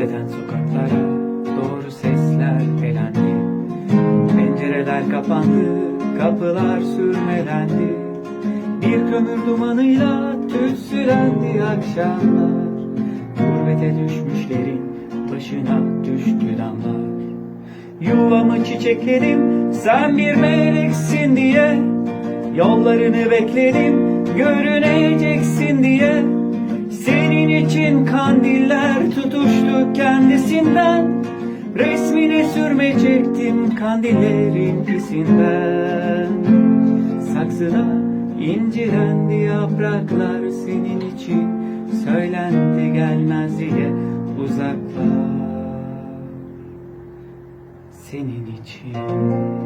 Caddeden sokaklara doğru sesler elendi. Pencereler kapandı, kapılar sürmelendi. Bir kömür dumanıyla tütsülendi akşamlar. Gurbete düşmüşlerin başına düştü damlar. Yuvamı çiçekledim, sen bir meleksin diye. Yollarını bekledim, görüneceksin diye için kandiller tutuştu kendisinden. Resmine sürme çektim kandillerin izinden Saksıda incirendi yapraklar senin için Söylendi gelmez diye uzaklar Senin için